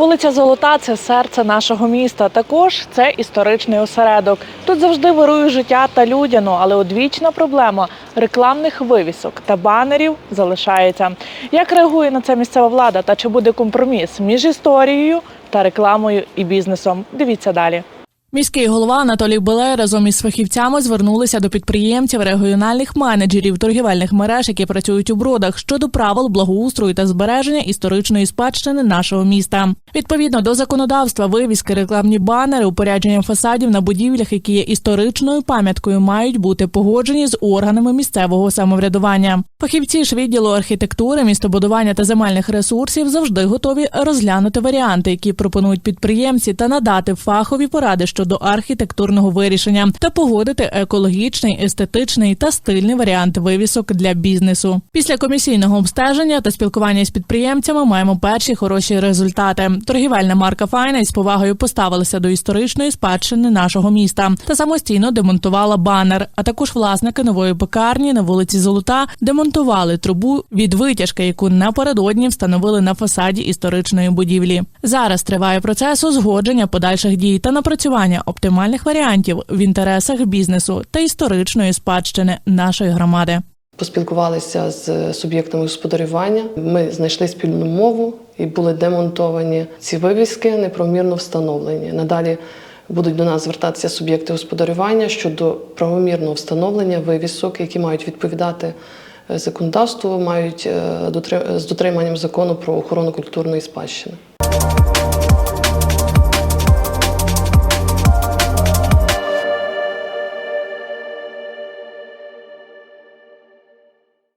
Вулиця Золота це серце нашого міста. Також це історичний осередок. Тут завжди вирує життя та людяно, але одвічна проблема рекламних вивісок та банерів залишається. Як реагує на це місцева влада та чи буде компроміс між історією та рекламою і бізнесом? Дивіться далі. Міський голова Анатолій Белей разом із фахівцями звернулися до підприємців, регіональних менеджерів торгівельних мереж, які працюють у бродах, щодо правил благоустрою та збереження історичної спадщини нашого міста. Відповідно до законодавства, вивіски, рекламні банери, упорядження фасадів на будівлях, які є історичною пам'яткою, мають бути погоджені з органами місцевого самоврядування. Фахівці ж відділу архітектури, містобудування та земельних ресурсів завжди готові розглянути варіанти, які пропонують підприємці, та надати фахові поради щодо архітектурного вирішення та погодити екологічний, естетичний та стильний варіант вивісок для бізнесу. Після комісійного обстеження та спілкування з підприємцями маємо перші хороші результати. Торгівельна марка Файна із повагою поставилася до історичної спадщини нашого міста та самостійно демонтувала банер. А також власники нової пекарні на вулиці Золота демонтували трубу від витяжки, яку напередодні встановили на фасаді історичної будівлі. Зараз триває процес узгодження подальших дій та напрацювання оптимальних варіантів в інтересах бізнесу та історичної спадщини нашої громади. Поспілкувалися з суб'єктами господарювання. Ми знайшли спільну мову і були демонтовані ці вивіски, неправомірно встановлені. Надалі будуть до нас звертатися суб'єкти господарювання щодо правомірного встановлення вивісок, які мають відповідати е, законодавству, мають е, з дотриманням закону про охорону культурної спадщини.